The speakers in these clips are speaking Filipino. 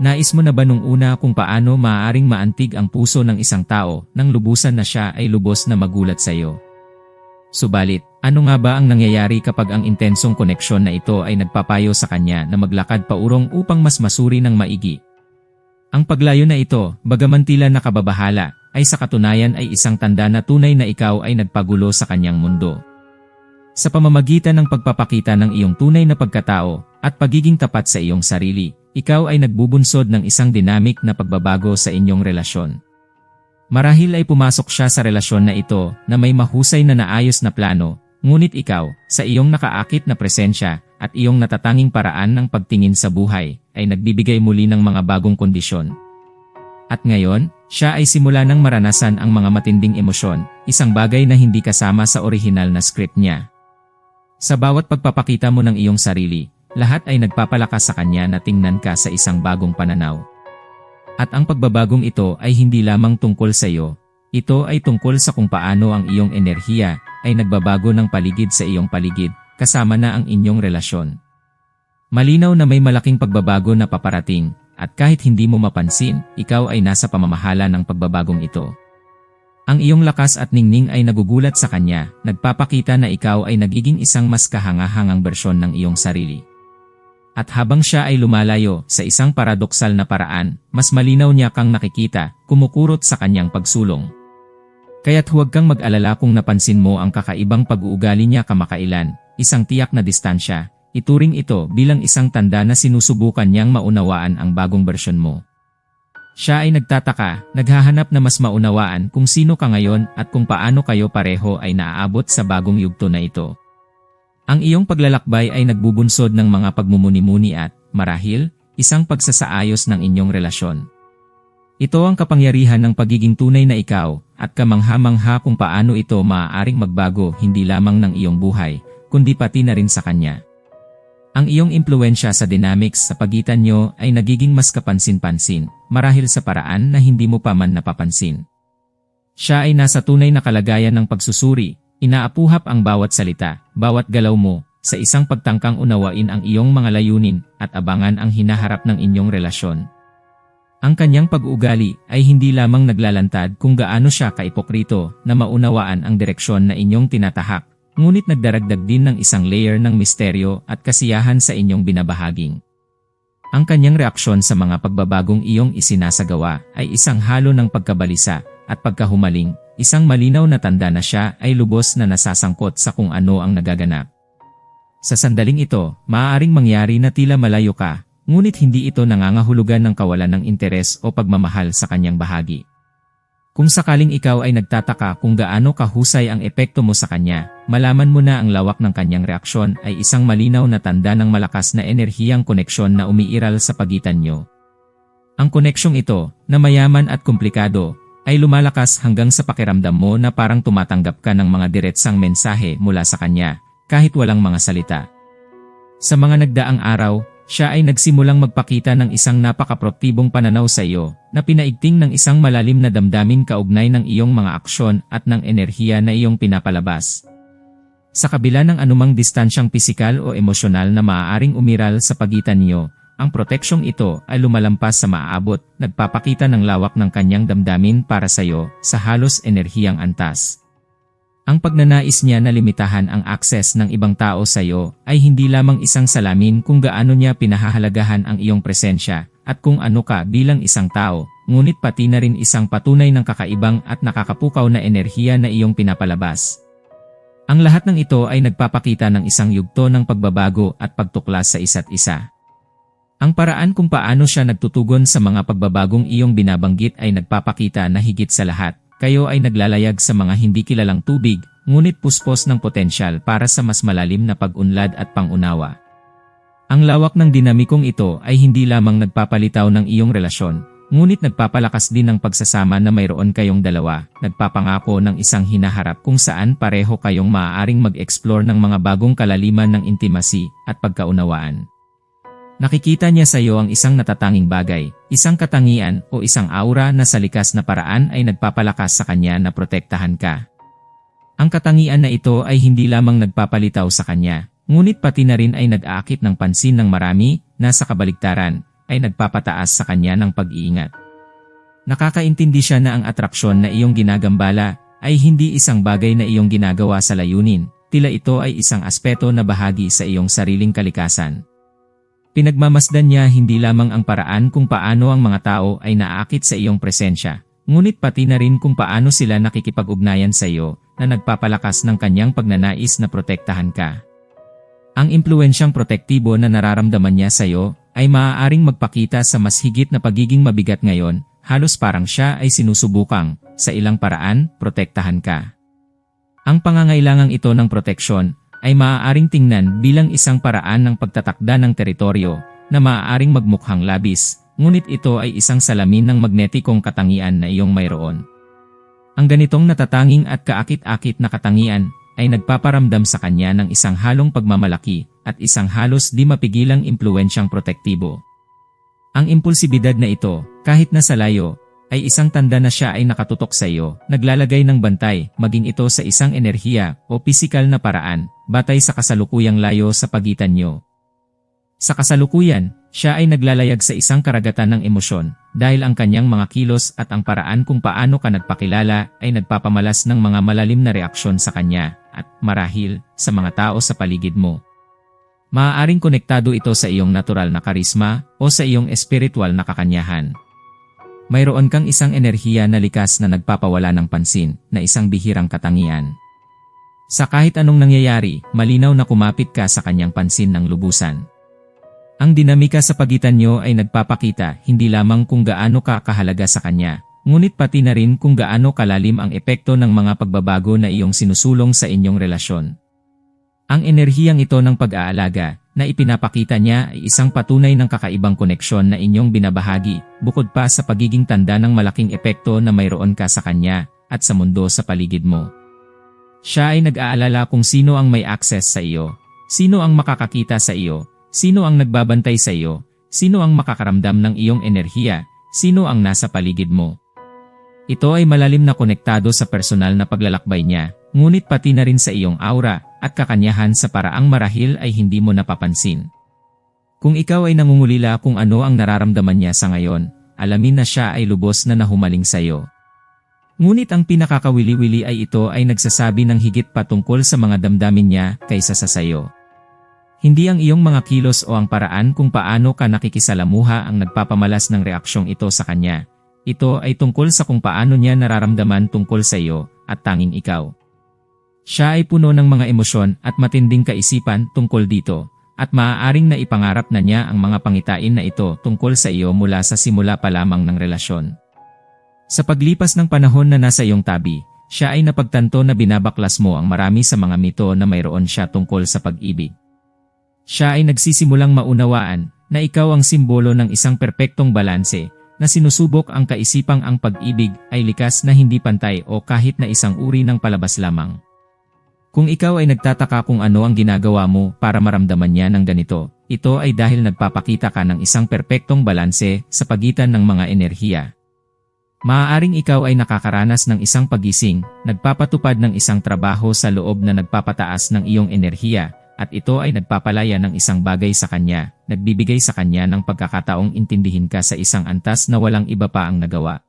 Nais mo na ba nung una kung paano maaaring maantig ang puso ng isang tao nang lubusan na siya ay lubos na magulat sa iyo? Subalit, ano nga ba ang nangyayari kapag ang intensong koneksyon na ito ay nagpapayo sa kanya na maglakad paurong upang mas masuri ng maigi? Ang paglayo na ito, bagaman tila nakababahala, ay sa katunayan ay isang tanda na tunay na ikaw ay nagpagulo sa kanyang mundo. Sa pamamagitan ng pagpapakita ng iyong tunay na pagkatao at pagiging tapat sa iyong sarili, ikaw ay nagbubunsod ng isang dinamik na pagbabago sa inyong relasyon. Marahil ay pumasok siya sa relasyon na ito na may mahusay na naayos na plano, ngunit ikaw, sa iyong nakaakit na presensya at iyong natatanging paraan ng pagtingin sa buhay, ay nagbibigay muli ng mga bagong kondisyon. At ngayon, siya ay simula ng maranasan ang mga matinding emosyon, isang bagay na hindi kasama sa orihinal na script niya. Sa bawat pagpapakita mo ng iyong sarili, lahat ay nagpapalakas sa kanya na tingnan ka sa isang bagong pananaw. At ang pagbabagong ito ay hindi lamang tungkol sa iyo, ito ay tungkol sa kung paano ang iyong enerhiya ay nagbabago ng paligid sa iyong paligid, kasama na ang inyong relasyon. Malinaw na may malaking pagbabago na paparating, at kahit hindi mo mapansin, ikaw ay nasa pamamahala ng pagbabagong ito. Ang iyong lakas at ningning ay nagugulat sa kanya, nagpapakita na ikaw ay nagiging isang mas kahangahangang bersyon ng iyong sarili. At habang siya ay lumalayo sa isang paradoksal na paraan, mas malinaw niya kang nakikita, kumukurot sa kanyang pagsulong. Kaya't huwag kang mag-alala kung napansin mo ang kakaibang pag-uugali niya kamakailan, isang tiyak na distansya, ituring ito bilang isang tanda na sinusubukan niyang maunawaan ang bagong bersyon mo. Siya ay nagtataka, naghahanap na mas maunawaan kung sino ka ngayon at kung paano kayo pareho ay naaabot sa bagong yugto na ito. Ang iyong paglalakbay ay nagbubunsod ng mga pagmumuni-muni at, marahil, isang pagsasaayos ng inyong relasyon. Ito ang kapangyarihan ng pagiging tunay na ikaw at kamangha-mangha kung paano ito maaaring magbago hindi lamang ng iyong buhay, kundi pati na rin sa kanya. Ang iyong impluensya sa dynamics sa pagitan nyo ay nagiging mas kapansin-pansin, marahil sa paraan na hindi mo pa man napapansin. Siya ay nasa tunay na kalagayan ng pagsusuri, Inaapuhap ang bawat salita, bawat galaw mo, sa isang pagtangkang unawain ang iyong mga layunin at abangan ang hinaharap ng inyong relasyon. Ang kanyang pag-ugali ay hindi lamang naglalantad kung gaano siya kaipokrito na maunawaan ang direksyon na inyong tinatahak, ngunit nagdaragdag din ng isang layer ng misteryo at kasiyahan sa inyong binabahaging. Ang kanyang reaksyon sa mga pagbabagong iyong isinasagawa ay isang halo ng pagkabalisa at pagkahumaling, isang malinaw na tanda na siya ay lubos na nasasangkot sa kung ano ang nagaganap. Sa sandaling ito, maaaring mangyari na tila malayo ka, ngunit hindi ito nangangahulugan ng kawalan ng interes o pagmamahal sa kanyang bahagi. Kung sakaling ikaw ay nagtataka kung gaano kahusay ang epekto mo sa kanya, malaman mo na ang lawak ng kanyang reaksyon ay isang malinaw na tanda ng malakas na enerhiyang koneksyon na umiiral sa pagitan nyo. Ang koneksyong ito, na mayaman at komplikado, ay lumalakas hanggang sa pakiramdam mo na parang tumatanggap ka ng mga diretsang mensahe mula sa kanya, kahit walang mga salita. Sa mga nagdaang araw, siya ay nagsimulang magpakita ng isang napakaproktibong pananaw sa iyo, na pinaigting ng isang malalim na damdamin kaugnay ng iyong mga aksyon at ng enerhiya na iyong pinapalabas. Sa kabila ng anumang distansyang pisikal o emosyonal na maaaring umiral sa pagitan niyo, ang proteksyong ito ay lumalampas sa maaabot, nagpapakita ng lawak ng kanyang damdamin para sa iyo sa halos enerhiyang antas. Ang pagnanais niya na limitahan ang akses ng ibang tao sa iyo ay hindi lamang isang salamin kung gaano niya pinahahalagahan ang iyong presensya at kung ano ka bilang isang tao, ngunit pati na rin isang patunay ng kakaibang at nakakapukaw na enerhiya na iyong pinapalabas. Ang lahat ng ito ay nagpapakita ng isang yugto ng pagbabago at pagtuklas sa isa't isa. Ang paraan kung paano siya nagtutugon sa mga pagbabagong iyong binabanggit ay nagpapakita na higit sa lahat, kayo ay naglalayag sa mga hindi kilalang tubig, ngunit puspos ng potensyal para sa mas malalim na pag-unlad at pangunawa. Ang lawak ng dinamikong ito ay hindi lamang nagpapalitaw ng iyong relasyon, ngunit nagpapalakas din ng pagsasama na mayroon kayong dalawa, nagpapangako ng isang hinaharap kung saan pareho kayong maaaring mag-explore ng mga bagong kalaliman ng intimacy at pagkaunawaan. Nakikita niya sa iyo ang isang natatanging bagay, isang katangian o isang aura na sa likas na paraan ay nagpapalakas sa kanya na protektahan ka. Ang katangian na ito ay hindi lamang nagpapalitaw sa kanya, ngunit pati na rin ay nag-aakit ng pansin ng marami na sa kabaligtaran ay nagpapataas sa kanya ng pag-iingat. Nakakaintindi siya na ang atraksyon na iyong ginagambala ay hindi isang bagay na iyong ginagawa sa layunin, tila ito ay isang aspeto na bahagi sa iyong sariling kalikasan. Pinagmamasdan niya hindi lamang ang paraan kung paano ang mga tao ay naaakit sa iyong presensya, ngunit pati na rin kung paano sila nakikipag-ugnayan sa iyo na nagpapalakas ng kanyang pagnanais na protektahan ka. Ang impluensyang protektibo na nararamdaman niya sa iyo ay maaaring magpakita sa mas higit na pagiging mabigat ngayon, halos parang siya ay sinusubukang, sa ilang paraan, protektahan ka. Ang pangangailangang ito ng proteksyon ay maaaring tingnan bilang isang paraan ng pagtatakda ng teritoryo na maaaring magmukhang labis, ngunit ito ay isang salamin ng magnetikong katangian na iyong mayroon. Ang ganitong natatanging at kaakit-akit na katangian ay nagpaparamdam sa kanya ng isang halong pagmamalaki at isang halos di mapigilang impluensyang protektibo. Ang impulsibidad na ito, kahit nasa layo, ay isang tanda na siya ay nakatutok sa iyo, naglalagay ng bantay, maging ito sa isang enerhiya o pisikal na paraan, batay sa kasalukuyang layo sa pagitan niyo. Sa kasalukuyan, siya ay naglalayag sa isang karagatan ng emosyon, dahil ang kanyang mga kilos at ang paraan kung paano ka nagpakilala ay nagpapamalas ng mga malalim na reaksyon sa kanya, at marahil, sa mga tao sa paligid mo. Maaaring konektado ito sa iyong natural na karisma o sa iyong espiritual na kakanyahan mayroon kang isang enerhiya na likas na nagpapawala ng pansin na isang bihirang katangian. Sa kahit anong nangyayari, malinaw na kumapit ka sa kanyang pansin ng lubusan. Ang dinamika sa pagitan nyo ay nagpapakita hindi lamang kung gaano ka kahalaga sa kanya, ngunit pati na rin kung gaano kalalim ang epekto ng mga pagbabago na iyong sinusulong sa inyong relasyon. Ang enerhiyang ito ng pag-aalaga, na ipinapakita niya ay isang patunay ng kakaibang koneksyon na inyong binabahagi, bukod pa sa pagiging tanda ng malaking epekto na mayroon ka sa kanya at sa mundo sa paligid mo. Siya ay nag-aalala kung sino ang may access sa iyo, sino ang makakakita sa iyo, sino ang nagbabantay sa iyo, sino ang makakaramdam ng iyong enerhiya, sino ang nasa paligid mo. Ito ay malalim na konektado sa personal na paglalakbay niya, ngunit pati na rin sa iyong aura at kakanyahan sa paraang marahil ay hindi mo napapansin. Kung ikaw ay nangungulila kung ano ang nararamdaman niya sa ngayon, alamin na siya ay lubos na nahumaling sa iyo. Ngunit ang pinakakawili-wili ay ito ay nagsasabi ng higit pa tungkol sa mga damdamin niya kaysa sa sayo. Hindi ang iyong mga kilos o ang paraan kung paano ka nakikisalamuha ang nagpapamalas ng reaksyong ito sa kanya. Ito ay tungkol sa kung paano niya nararamdaman tungkol sa iyo at tanging ikaw. Siya ay puno ng mga emosyon at matinding kaisipan tungkol dito, at maaaring na ipangarap na niya ang mga pangitain na ito tungkol sa iyo mula sa simula pa lamang ng relasyon. Sa paglipas ng panahon na nasa iyong tabi, siya ay napagtanto na binabaklas mo ang marami sa mga mito na mayroon siya tungkol sa pag-ibig. Siya ay nagsisimulang maunawaan na ikaw ang simbolo ng isang perpektong balanse na sinusubok ang kaisipang ang pag-ibig ay likas na hindi pantay o kahit na isang uri ng palabas lamang. Kung ikaw ay nagtataka kung ano ang ginagawa mo para maramdaman niya ng ganito, ito ay dahil nagpapakita ka ng isang perpektong balanse sa pagitan ng mga enerhiya. Maaaring ikaw ay nakakaranas ng isang pagising, nagpapatupad ng isang trabaho sa loob na nagpapataas ng iyong enerhiya, at ito ay nagpapalaya ng isang bagay sa kanya, nagbibigay sa kanya ng pagkakataong intindihin ka sa isang antas na walang iba pa ang nagawa.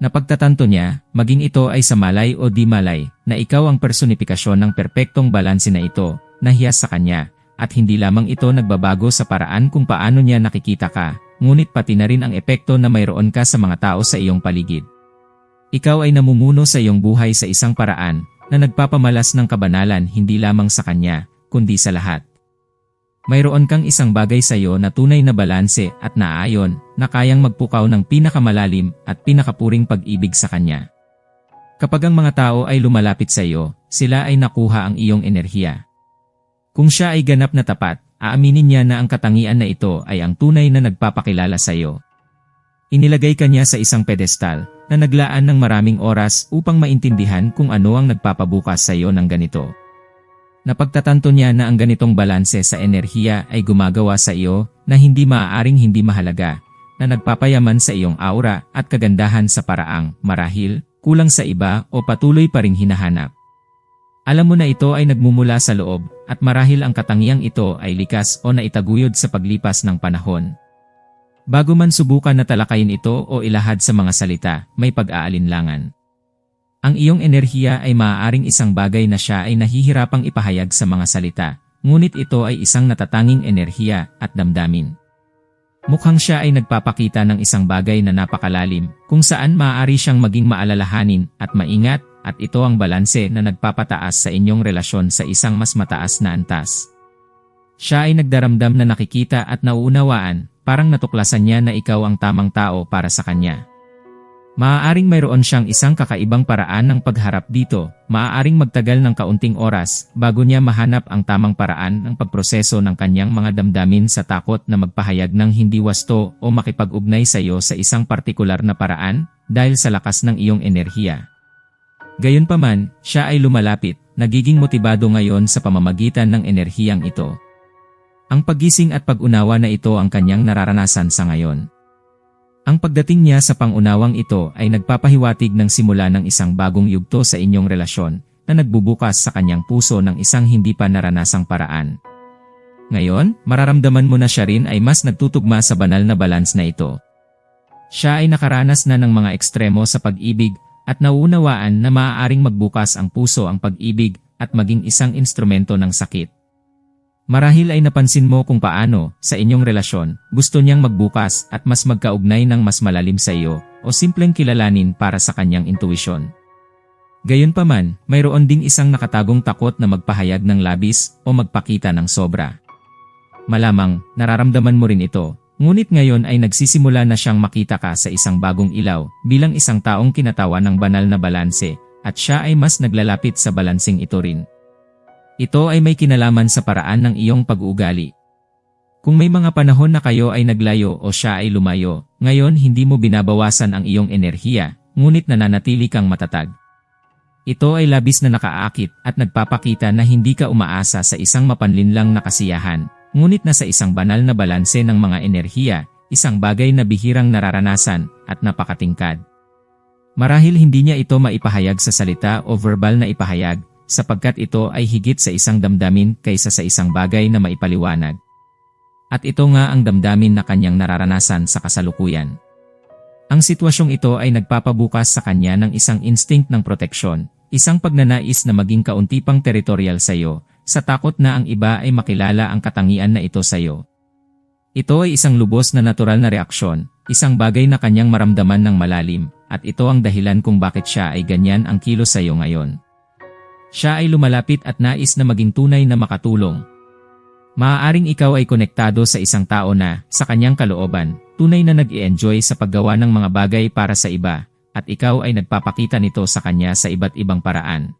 Napagtatanto niya, maging ito ay sa malay o di malay, na ikaw ang personifikasyon ng perpektong balanse na ito, na hiyas sa kanya, at hindi lamang ito nagbabago sa paraan kung paano niya nakikita ka, ngunit pati na rin ang epekto na mayroon ka sa mga tao sa iyong paligid. Ikaw ay namumuno sa iyong buhay sa isang paraan, na nagpapamalas ng kabanalan hindi lamang sa kanya, kundi sa lahat. Mayroon kang isang bagay sa iyo na tunay na balanse at naaayon na kayang magpukaw ng pinakamalalim at pinakapuring pag-ibig sa kanya. Kapag ang mga tao ay lumalapit sa iyo, sila ay nakuha ang iyong enerhiya. Kung siya ay ganap na tapat, aaminin niya na ang katangian na ito ay ang tunay na nagpapakilala sa iyo. Inilagay ka niya sa isang pedestal na naglaan ng maraming oras upang maintindihan kung ano ang nagpapabukas sa iyo ng ganito. Napagtatanto niya na ang ganitong balanse sa enerhiya ay gumagawa sa iyo na hindi maaaring hindi mahalaga, na nagpapayaman sa iyong aura at kagandahan sa paraang, marahil, kulang sa iba o patuloy pa ring hinahanap. Alam mo na ito ay nagmumula sa loob at marahil ang katangiang ito ay likas o naitaguyod sa paglipas ng panahon. Bago man subukan na talakayin ito o ilahad sa mga salita, may pag-aalinlangan. Ang iyong enerhiya ay maaaring isang bagay na siya ay nahihirapang ipahayag sa mga salita, ngunit ito ay isang natatanging enerhiya at damdamin. Mukhang siya ay nagpapakita ng isang bagay na napakalalim, kung saan maaari siyang maging maalalahanin at maingat, at ito ang balanse na nagpapataas sa inyong relasyon sa isang mas mataas na antas. Siya ay nagdaramdam na nakikita at nauunawaan, parang natuklasan niya na ikaw ang tamang tao para sa kanya. Maaaring mayroon siyang isang kakaibang paraan ng pagharap dito, maaaring magtagal ng kaunting oras bago niya mahanap ang tamang paraan ng pagproseso ng kanyang mga damdamin sa takot na magpahayag ng hindi wasto o makipag-ugnay sa iyo sa isang partikular na paraan dahil sa lakas ng iyong enerhiya. Gayunpaman, siya ay lumalapit, nagiging motibado ngayon sa pamamagitan ng enerhiyang ito. Ang paggising at pag-unawa na ito ang kanyang nararanasan sa ngayon. Ang pagdating niya sa pangunawang ito ay nagpapahiwatig ng simula ng isang bagong yugto sa inyong relasyon na nagbubukas sa kanyang puso ng isang hindi pa naranasang paraan. Ngayon, mararamdaman mo na siya rin ay mas nagtutugma sa banal na balance na ito. Siya ay nakaranas na ng mga ekstremo sa pag-ibig at nauunawaan na maaaring magbukas ang puso ang pag-ibig at maging isang instrumento ng sakit. Marahil ay napansin mo kung paano, sa inyong relasyon, gusto niyang magbukas at mas magkaugnay ng mas malalim sa iyo, o simpleng kilalanin para sa kanyang intuisyon. Gayunpaman, mayroon ding isang nakatagong takot na magpahayag ng labis o magpakita ng sobra. Malamang, nararamdaman mo rin ito, ngunit ngayon ay nagsisimula na siyang makita ka sa isang bagong ilaw bilang isang taong kinatawa ng banal na balanse, at siya ay mas naglalapit sa balansing ito rin. Ito ay may kinalaman sa paraan ng iyong pag-uugali. Kung may mga panahon na kayo ay naglayo o siya ay lumayo, ngayon hindi mo binabawasan ang iyong enerhiya, ngunit nananatili kang matatag. Ito ay labis na nakaakit at nagpapakita na hindi ka umaasa sa isang mapanlinlang na kasiyahan, ngunit na sa isang banal na balanse ng mga enerhiya, isang bagay na bihirang nararanasan at napakatingkad. Marahil hindi niya ito maipahayag sa salita o verbal na ipahayag, sapagkat ito ay higit sa isang damdamin kaysa sa isang bagay na maipaliwanag. At ito nga ang damdamin na kanyang nararanasan sa kasalukuyan. Ang sitwasyong ito ay nagpapabukas sa kanya ng isang instinct ng proteksyon, isang pagnanais na maging kaunti pang teritorial sa iyo, sa takot na ang iba ay makilala ang katangian na ito sa iyo. Ito ay isang lubos na natural na reaksyon, isang bagay na kanyang maramdaman ng malalim, at ito ang dahilan kung bakit siya ay ganyan ang kilos sa iyo ngayon. Siya ay lumalapit at nais na maging tunay na makatulong. Maaaring ikaw ay konektado sa isang tao na, sa kanyang kalooban, tunay na nag enjoy sa paggawa ng mga bagay para sa iba, at ikaw ay nagpapakita nito sa kanya sa iba't ibang paraan.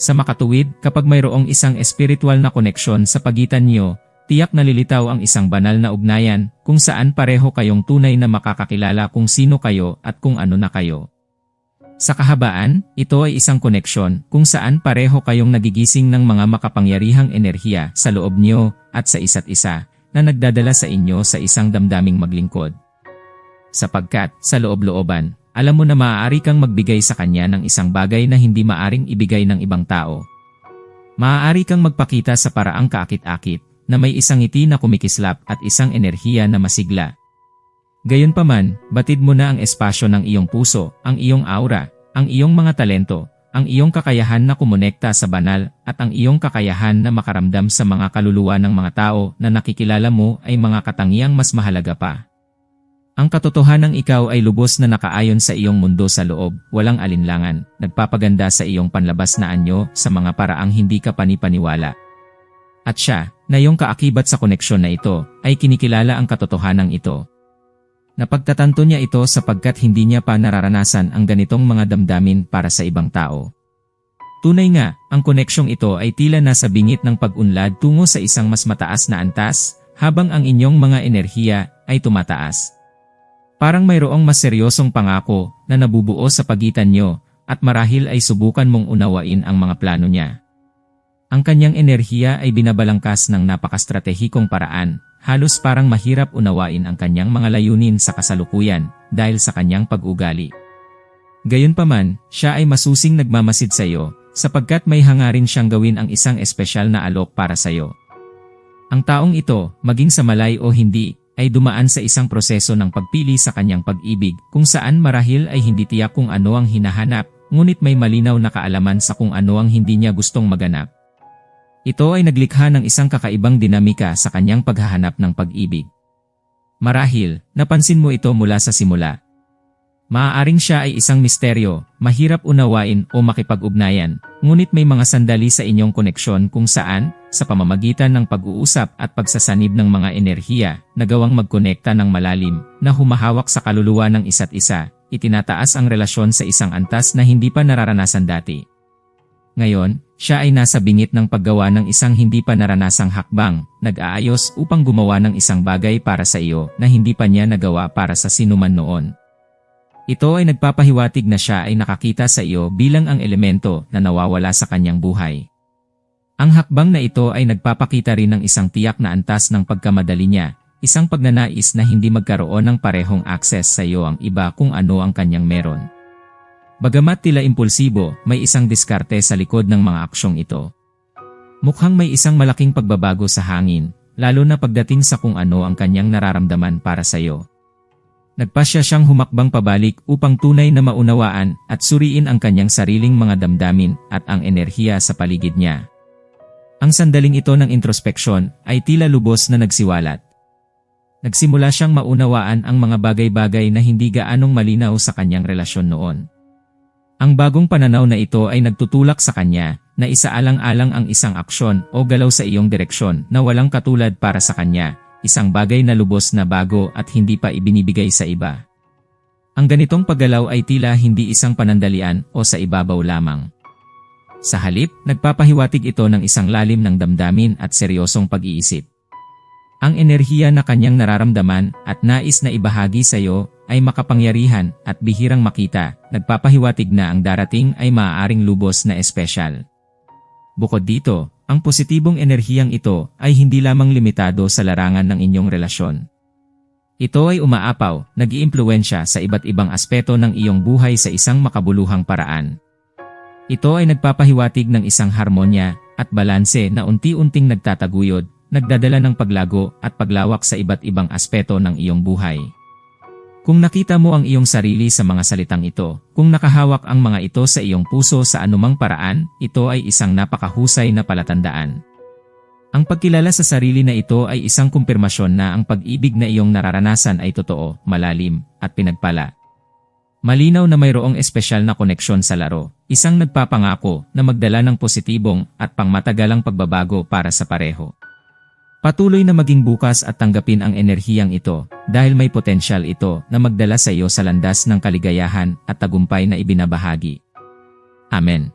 Sa makatuwid, kapag mayroong isang espiritual na koneksyon sa pagitan niyo, tiyak nalilitaw ang isang banal na ugnayan kung saan pareho kayong tunay na makakakilala kung sino kayo at kung ano na kayo. Sa kahabaan, ito ay isang koneksyon kung saan pareho kayong nagigising ng mga makapangyarihang enerhiya sa loob niyo at sa isa't isa na nagdadala sa inyo sa isang damdaming maglingkod. Sapagkat, sa loob-looban, alam mo na maaari kang magbigay sa kanya ng isang bagay na hindi maaring ibigay ng ibang tao. Maaari kang magpakita sa paraang kaakit-akit na may isang ngiti na kumikislap at isang enerhiya na masigla Gayunpaman, batid mo na ang espasyo ng iyong puso, ang iyong aura, ang iyong mga talento, ang iyong kakayahan na kumonekta sa banal, at ang iyong kakayahan na makaramdam sa mga kaluluwa ng mga tao na nakikilala mo ay mga katangiang mas mahalaga pa. Ang katotohanan ng ikaw ay lubos na nakaayon sa iyong mundo sa loob, walang alinlangan, nagpapaganda sa iyong panlabas na anyo sa mga paraang hindi ka panipaniwala. At siya, na iyong kaakibat sa koneksyon na ito, ay kinikilala ang katotohanan ito, Napagtatanto niya ito sapagkat hindi niya pa nararanasan ang ganitong mga damdamin para sa ibang tao. Tunay nga, ang koneksyong ito ay tila nasa bingit ng pag-unlad tungo sa isang mas mataas na antas, habang ang inyong mga enerhiya ay tumataas. Parang mayroong mas seryosong pangako na nabubuo sa pagitan nyo, at marahil ay subukan mong unawain ang mga plano niya. Ang kanyang enerhiya ay binabalangkas ng napakastratehikong paraan, halos parang mahirap unawain ang kanyang mga layunin sa kasalukuyan dahil sa kanyang pag-ugali. Gayunpaman, siya ay masusing nagmamasid sa iyo sapagkat may hangarin siyang gawin ang isang espesyal na alok para sa iyo. Ang taong ito, maging sa malay o hindi, ay dumaan sa isang proseso ng pagpili sa kanyang pag-ibig kung saan marahil ay hindi tiyak kung ano ang hinahanap, ngunit may malinaw na kaalaman sa kung ano ang hindi niya gustong maganap. Ito ay naglikha ng isang kakaibang dinamika sa kanyang paghahanap ng pag-ibig. Marahil, napansin mo ito mula sa simula. Maaaring siya ay isang misteryo, mahirap unawain o makipag-ugnayan, ngunit may mga sandali sa inyong koneksyon kung saan, sa pamamagitan ng pag-uusap at pagsasanib ng mga enerhiya, nagawang magkonekta ng malalim, na humahawak sa kaluluwa ng isa't isa, itinataas ang relasyon sa isang antas na hindi pa nararanasan dati. Ngayon, siya ay nasa bingit ng paggawa ng isang hindi pa naranasang hakbang, nag-aayos upang gumawa ng isang bagay para sa iyo na hindi pa niya nagawa para sa sinuman noon. Ito ay nagpapahiwatig na siya ay nakakita sa iyo bilang ang elemento na nawawala sa kanyang buhay. Ang hakbang na ito ay nagpapakita rin ng isang tiyak na antas ng pagkamadali niya, isang pagnanais na hindi magkaroon ng parehong access sa iyo ang iba kung ano ang kanyang meron. Bagamat tila impulsibo, may isang diskarte sa likod ng mga aksyong ito. Mukhang may isang malaking pagbabago sa hangin, lalo na pagdating sa kung ano ang kanyang nararamdaman para sa iyo. Nagpasya siyang humakbang pabalik upang tunay na maunawaan at suriin ang kanyang sariling mga damdamin at ang enerhiya sa paligid niya. Ang sandaling ito ng introspeksyon ay tila lubos na nagsiwalat. Nagsimula siyang maunawaan ang mga bagay-bagay na hindi gaanong malinaw sa kanyang relasyon noon. Ang bagong pananaw na ito ay nagtutulak sa kanya na isaalang-alang ang isang aksyon o galaw sa iyong direksyon na walang katulad para sa kanya isang bagay na lubos na bago at hindi pa ibinibigay sa iba. Ang ganitong paggalaw ay tila hindi isang panandalian o sa ibabaw lamang. Sa halip, nagpapahiwatig ito ng isang lalim ng damdamin at seryosong pag-iisip. Ang enerhiya na kanyang nararamdaman at nais na ibahagi sa iyo ay makapangyarihan at bihirang makita, nagpapahiwatig na ang darating ay maaaring lubos na espesyal. Bukod dito, ang positibong enerhiyang ito ay hindi lamang limitado sa larangan ng inyong relasyon. Ito ay umaapaw, nag-iimpluensya sa iba't ibang aspeto ng iyong buhay sa isang makabuluhang paraan. Ito ay nagpapahiwatig ng isang harmonya at balanse na unti-unting nagtataguyod, nagdadala ng paglago at paglawak sa iba't ibang aspeto ng iyong buhay. Kung nakita mo ang iyong sarili sa mga salitang ito, kung nakahawak ang mga ito sa iyong puso sa anumang paraan, ito ay isang napakahusay na palatandaan. Ang pagkilala sa sarili na ito ay isang kumpirmasyon na ang pag-ibig na iyong nararanasan ay totoo, malalim, at pinagpala. Malinaw na mayroong espesyal na koneksyon sa laro, isang nagpapangako na magdala ng positibong at pangmatagalang pagbabago para sa pareho. Patuloy na maging bukas at tanggapin ang enerhiyang ito dahil may potensyal ito na magdala sa iyo sa landas ng kaligayahan at tagumpay na ibinabahagi. Amen.